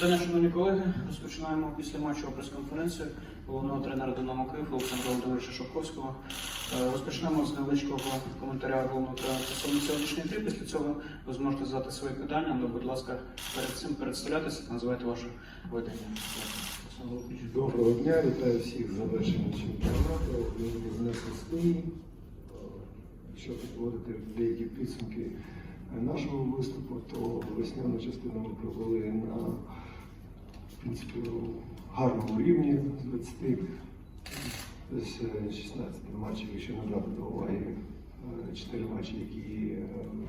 Далі, шановні колеги, розпочинаємо після матчу прес-конференцію головного тренера Динамо Київ Олександра Володимировича Шовковського. Е, Розпочнемо з невеличкого коментаря головного тренера стосовно сьогоднішньої гри. Після цього ви зможете задати свої питання, але, будь ласка, перед цим представлятися, називайте ваше Володимирович. Доброго дня, вітаю всіх з завершенням чемпіонату. Непростий. Якщо підводити деякі підсумки нашого виступу, то весняну частину ми провели на принципі, гарному рівні з 20 десь е, 16 матчів, якщо не брати до уваги 4 матчі, які е,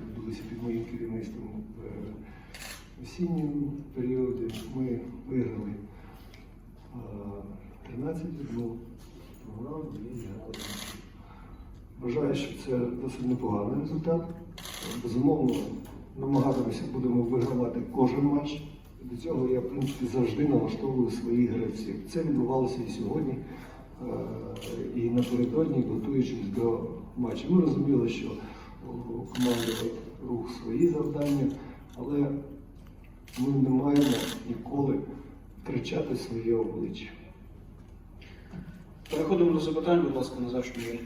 відбулися під моїм керівництвом в осінньому періоді. Ми виграли 13 відмов, програв 2 згадки. Вважаю, що це досить непоганий результат. Безумовно, намагатимося будемо вигравати кожен матч. До цього я, в принципі, завжди налаштовую своїх гравців. Це відбувалося і сьогодні, е, і напередодні, готуючись до матчу. Ми розуміли, що у команди рух свої завдання, але ми не маємо ніколи втрачати своє обличчя. Переходимо до запитань, будь ласка, Назар Шміль.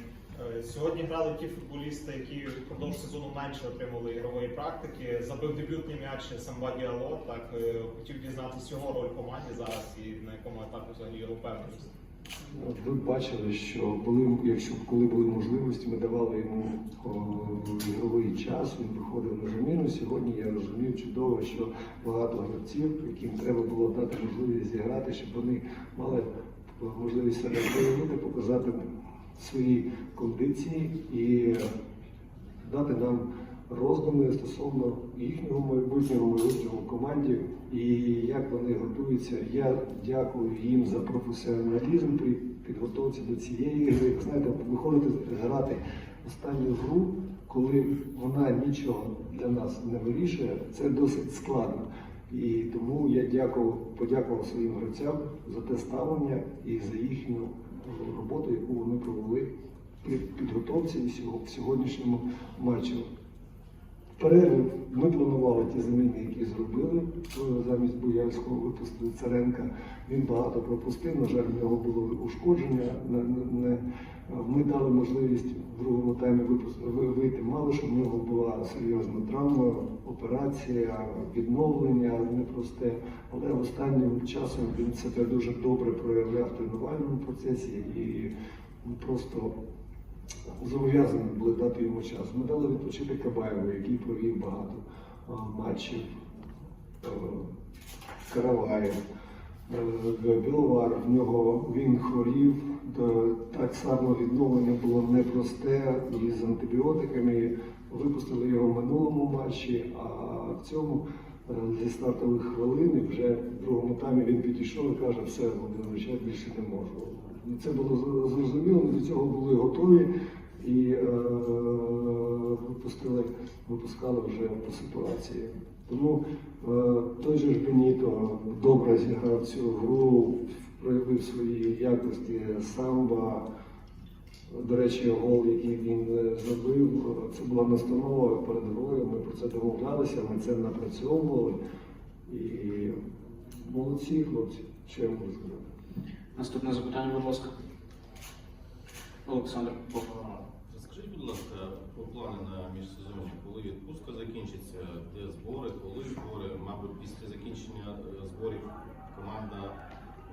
Е, Сьогодні грали ті футболісти, які впродовж сезону менше отримали ігрової практики. Забив дебютний м'яч Самба Діало. Так е, хотів дізнатися його роль в команді зараз і на якому етапі взагалі його впевненість. Ви бачили, що були, якщо коли були можливості, ми давали йому ігровий час, він виходив на заміну. Сьогодні я розумію чудово, що багато гравців, яким треба було дати можливість зіграти, щоб вони мали можливість себе проявити, показати свої кондиції і дати нам роздуми стосовно їхнього майбутнього майбутнього команді і як вони готуються. Я дякую їм за професіоналізм при підготовці до цієї гри. Знаєте, виходити грати останню гру, коли вона нічого для нас не вирішує, це досить складно. І тому я дякував, подякував своїм гравцям за те ставлення і за їхню роботу, яку вони провели при підготовці і в сьогоднішньому матчі. Перерви ми планували ті заміни, які зробили. Е, Замість Буяльського випустили Царенка. Він багато пропустив. На жаль, в нього було ушкодження. Не- Ми дали можливість в другому таймі вийти мало, що в нього була серйозна травма, операція, відновлення непросте. Але останнім часом він себе дуже добре проявляв в тренувальному процесі і просто зобов'язані були дати йому час. Ми дали відпочити Кабаєву, який провів багато матчів. Караваєв, е, Біловар, в нього він хворів, так само відновлення було непросте і з антибіотиками. Випустили його в минулому матчі, а в цьому е, зі стартових хвилин вже в другому таймі він підійшов і каже, все, Володимирович, я більше не можу. Це було зрозуміло, ми до цього були готові і е, випустили, випускали вже по ситуації. Тому е, той же ж Беніто добре зіграв цю гру, проявив свої якості самба. До речі, гол, який він е, забив, е, це була настанова перед грою. Ми про це домовлялися, ми це напрацьовували. І молодці хлопці, що я можу сказати. Наступне запитання, будь ласка. Олександр Бог. Розкажіть, будь ласка, про плани на міжсезоння, коли відпустка закінчиться, де збори, коли збори, мабуть, після закінчення е, зборів команда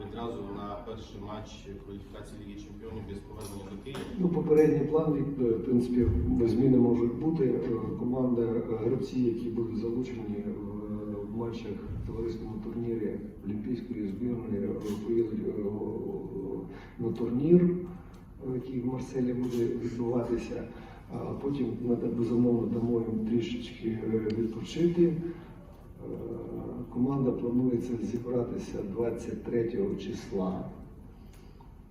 відразу на перший матч кваліфікації Ліги Чемпіонів без повернення до Києва. Ну, попередній план, е, в принципі, зміни можуть бути. Е, Команда, гравці, які будуть залучені в, в матчах в товариському турнірі Олімпійської збірної, е, поїдуть е, на турнір, який в Марселі буде відбуватися. Потім безумовно дамо їм трішечки е, відпочити. Е, Команда планується зібратися 23 числа.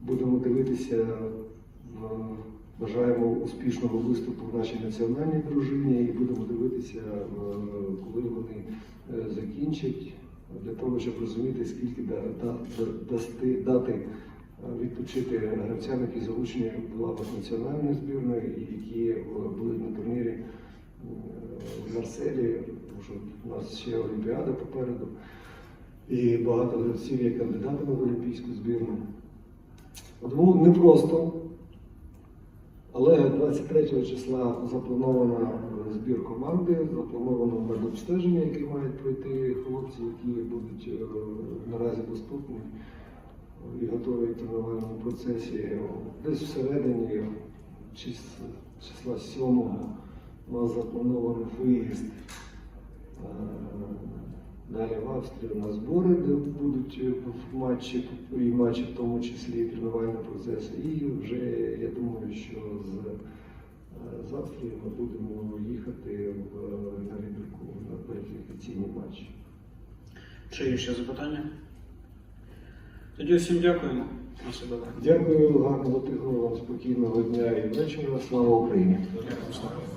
Будемо дивитися, е, бажаємо успішного виступу в нашій національній дружині і будемо дивитися, коли вони закінчать, для того, щоб розуміти, скільки дати відпочити гравцям, які залучені в лавах національної збірної які е, були на турнірі е, в Марселі, тому що у нас ще Олімпіада попереду. і багато гравців є кандидатами в олімпійську збірну. Тому непросто. Але 23 числа запланована е, збір команди, заплановано медобстеження, яке мають пройти хлопці, які будуть наразі доступні і готові в тренувальному процесі. Десь всередині числа 7 у нас запланований виїзд е, далі в Австрію на збори, де будуть е, матчі, і матчі в тому числі і тренувальний процес. І вже я думаю, що з, е, з Австрії ми будемо їхати в, на Рібірку на кваліфікаційні матчі. Чи є ще запитання? Тоді всім дякуємо. На все добре. Дякую, гарного тихого вам спокійного дня і вечора. Слава Україні! Дякую.